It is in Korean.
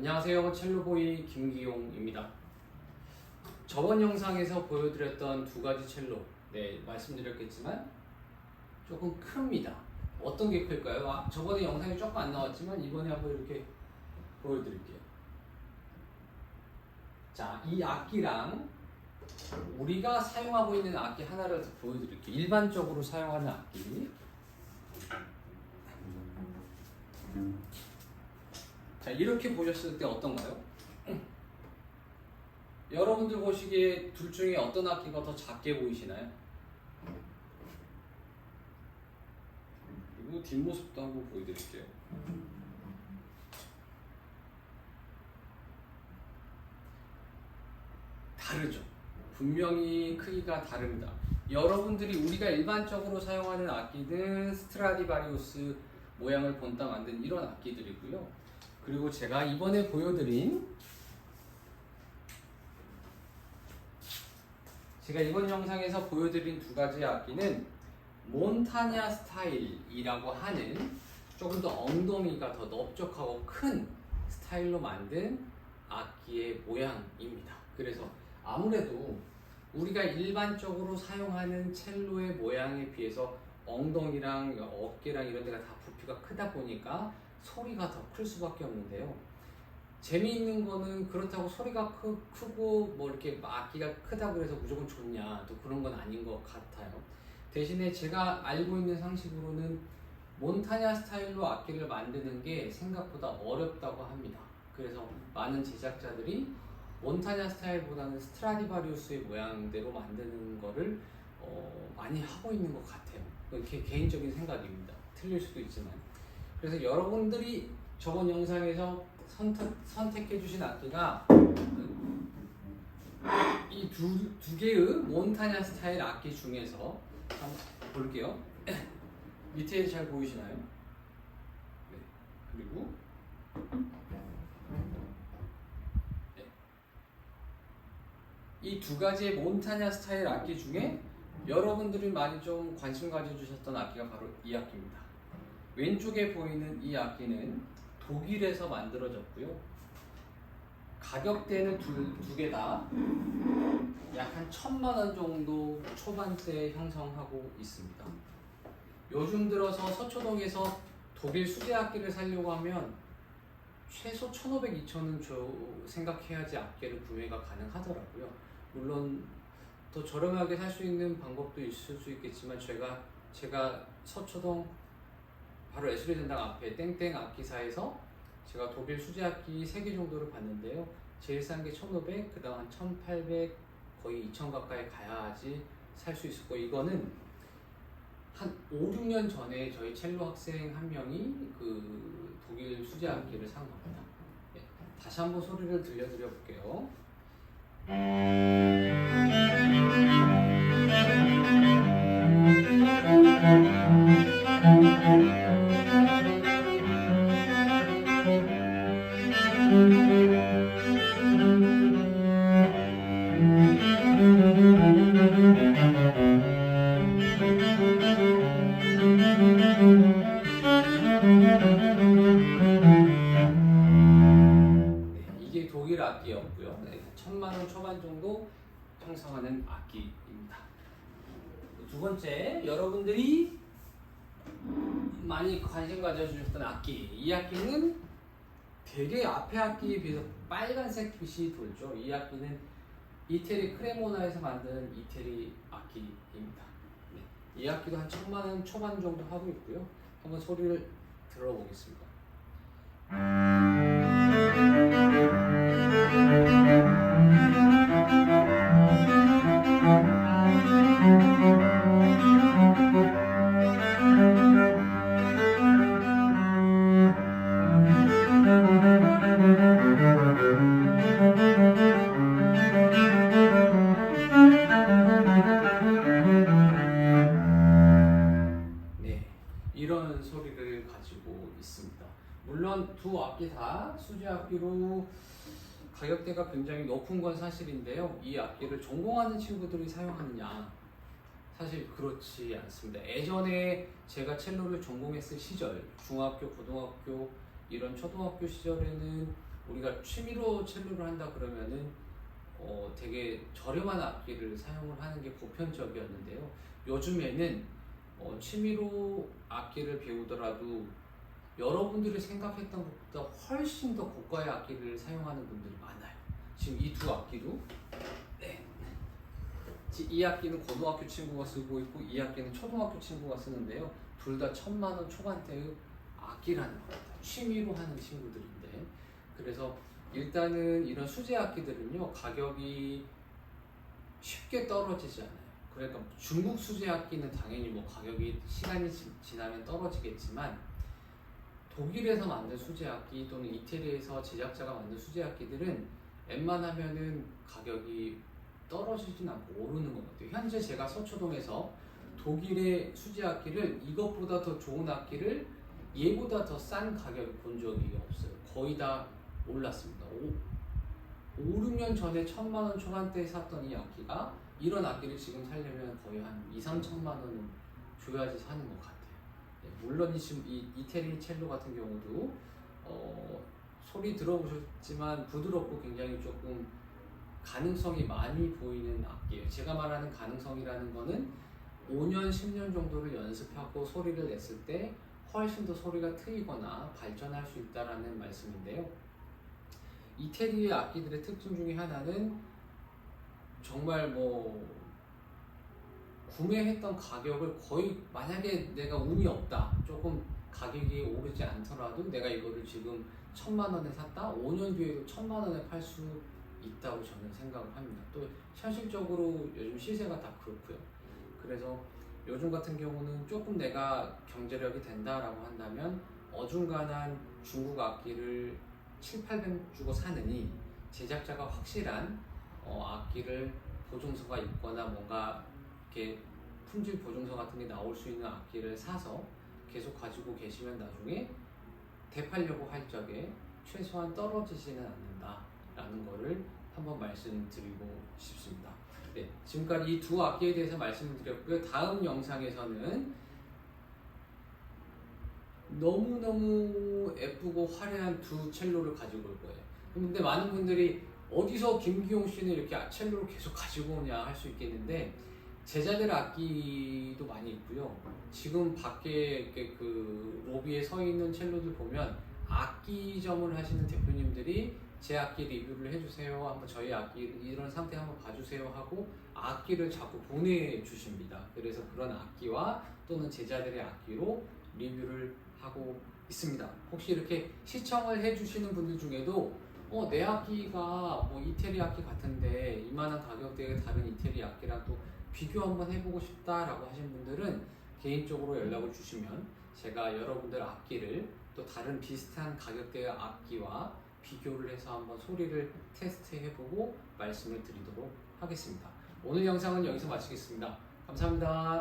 안녕하세요. 첼로보이 김기용입니다. 저번 영상에서 보여드렸던 두 가지 첼로, 네, 말씀드렸겠지만 조금 큽니다. 어떤 게 클까요? 아, 저번에 영상이 조금 안 나왔지만 이번에 한번 이렇게 보여드릴게요. 자, 이 악기랑 우리가 사용하고 있는 악기 하나를 더 보여드릴게요. 일반적으로 사용하는 악기. 자, 이렇게 보셨을 때 어떤가요? 여러분들 보시기에 둘 중에 어떤 악기가 더 작게 보이시나요? 그리고 뒷모습도 한번 보여드릴게요. 다르죠. 분명히 크기가 다릅니다. 여러분들이 우리가 일반적으로 사용하는 악기는 스트라디바리우스 모양을 본따 만든 이런 악기들이고요. 그리고 제가 이번에 보여드린 제가 이번 영상에서 보여드린 두 가지 악기는 몬타냐 스타일이라고 하는 조금 더 엉덩이가 더 넓적하고 큰 스타일로 만든 악기의 모양입니다. 그래서 아무래도 우리가 일반적으로 사용하는 첼로의 모양에 비해서 엉덩이랑 어깨랑 이런 데가 다 부피가 크다 보니까 소리가 더 클 수밖에 없는데요. 재미있는 거는 그렇다고 소리가 크, 크고 뭐 이렇게 악기가 크다고 해서 무조건 좋냐 또 그런 건 아닌 것 같아요. 대신에 제가 알고 있는 상식으로는 몬타냐 스타일로 악기를 만드는 게 생각보다 어렵다고 합니다. 그래서 많은 제작자들이 몬타냐 스타일보다는 스트라디바리우스의 모양대로 만드는 거를 어, 많이 하고 있는 것 같아요. 게 개인적인 생각입니다. 틀릴 수도 있지만. 그래서 여러분들이 저번 영상에서 선택, 선택해 주신 악기가 이 두 두 개의 몬타냐 스타일 악기 중에서 한번 볼게요. 밑에 잘 보이시나요? 네. 그리고 이두 가지의 몬타냐 스타일 악기 중에 여러분들이 많이 좀 관심 가져주셨던 악기가 바로 이 악기입니다. 왼쪽에 보이는 이 악기는 독일에서 만들어졌고요. 가격대는 두 개 다 약 한 천만 원 정도 초반대에 형성하고 있습니다. 요즘 들어서 서초동에서 독일 수제 악기를 사려고 하면 최소 1,500, 2,000은 줘 생각해야지 악기를 구매가 가능하더라고요. 물론 더 저렴하게 살 수 있는 방법도 있을 수 있겠지만 제가 제가 서초동 바로 에스리 전당 앞에 땡땡 악기사에서 제가 독일 수제 악기 3개 정도를 봤는데요. 제일 싼 게 1,500, 그 다음 한 1,800 거의 2,000 가까이 가야지 살 수 있었고 이거는 한 5, 6년 전에 저희 첼로 학생 한 명이 그 독일 수제 악기를 산 겁니다. 네, 다시 한번 소리를 들려드려 볼게요. 초반 정도 형성하는 악기입니다. 두 번째, 여러분들이 많이 관심 가져주셨던 악기. 이 악기는 되게 앞에 악기에 비해서 빨간색 빛이 돌죠. 이 악기는 이태리 크레모나에서 만든 이태리 악기입니다. 네, 이 악기도 한 천만 원 초반 정도 하고 있고요. 한번 소리를 들어보겠습니다. 있습니다. 물론 두 악기 다 수제 악기로 가격대가 굉장히 높은 건 사실인데요. 이 악기를 전공하는 친구들이 사용하느냐? 사실 그렇지 않습니다. 예전에 제가 첼로를 전공했을 시절, 중학교, 고등학교, 이런 초등학교 시절에는 우리가 취미로 첼로를 한다 그러면은 어, 되게 저렴한 악기를 사용을 하는 게 보편적이었는데요. 요즘에는 어, 취미로 악기를 배우더라도 여러분들이 생각했던 것보다 훨씬 더 고가의 악기를 사용하는 분들이 많아요. 지금 이 두 악기도 네. 지- 이 악기는 고등학교 친구가 쓰고 있고 이 악기는 초등학교 친구가 쓰는데요. 둘 다 천만 원 초반대의 악기라는 겁니다. 취미로 하는 친구들인데 그래서 일단은 이런 수제 악기들은요 가격이 쉽게 떨어지지 않아요. 그러니까 중국 수제 악기는 당연히 뭐 가격이 시간이 지- 지나면 떨어지겠지만 독일에서 만든 수제 악기 또는 이태리에서 제작자가 만든 수제 악기들은 웬만하면은 가격이 떨어지진 않고 오르는 것 같아요. 현재 제가 서초동에서 독일의 수제 악기를 이것보다 더 좋은 악기를 얘보다 더 싼 가격에 본 적이 없어요. 거의 다 올랐습니다. 5, 6년 전에 천만 원 초반대에 샀던 이 악기가 이런 악기를 지금 살려면 거의 한 2, 3천만 원은 줘야지 사는 것 같아요. 네, 물론 이이 이 태리 첼로 같은 경우도 어, 소리 들어보셨지만 부드럽고 굉장히 조금 가능성이 많이 보이는 악기예요. 제가 말하는 가능성이라는 거는 5년, 10년 정도를 연습하고 소리를 냈을 때 훨씬 더 소리가 트이거나 발전할 수 있다라는 말씀인데요. 이태리의 악기들의 특징 중에 하나는 정말 뭐 구매했던 가격을 거의 만약에 내가 운이 없다 조금 가격이 오르지 않더라도 내가 이거를 지금 천만 원에 샀다 5년 뒤에도 천만 원에 팔 수 있다고 저는 생각을 합니다. 또 현실적으로 요즘 시세가 다 그렇고요. 그래서 요즘 같은 경우는 조금 내가 경제력이 된다라고 한다면 어중간한 중국 악기를 7, 800 주고 사느니 제작자가 확실한 어, 악기를 보증서가 있거나 뭔가 이렇게 품질 보증서 같은 게 나올 수 있는 악기를 사서 계속 가지고 계시면 나중에 되팔려고 할 적에 최소한 떨어지지는 않는다라는 거를 한번 말씀드리고 싶습니다. 네, 지금까지 이 두 악기에 대해서 말씀을 드렸고요. 다음 영상에서는 너무너무 예쁘고 화려한 두 첼로를 가지고 올 거예요. 근데 많은 분들이 어디서 김기용 씨는 이렇게 첼로를 계속 가지고 오냐 할 수 있겠는데 제자들 악기도 많이 있고요. 지금 밖에 이렇게 그 로비에 서 있는 첼로들 보면 악기점을 하시는 대표님들이 제 악기 리뷰를 해주세요. 한번 저희 악기 이런 상태 한번 봐주세요 하고 악기를 자꾸 보내주십니다. 그래서 그런 악기와 또는 제자들의 악기로 리뷰를 하고 있습니다. 혹시 이렇게 시청을 해주시는 분들 중에도 어, 내 악기가 뭐 이태리 악기 같은데 이만한 가격대의 다른 이태리 악기랑 또 비교 한번 해보고 싶다라고 하신 분들은 개인적으로 연락을 주시면 제가 여러분들 악기를 또 다른 비슷한 가격대의 악기와 비교를 해서 한번 소리를 테스트해보고 말씀을 드리도록 하겠습니다. 오늘 영상은 여기서 마치겠습니다. 감사합니다.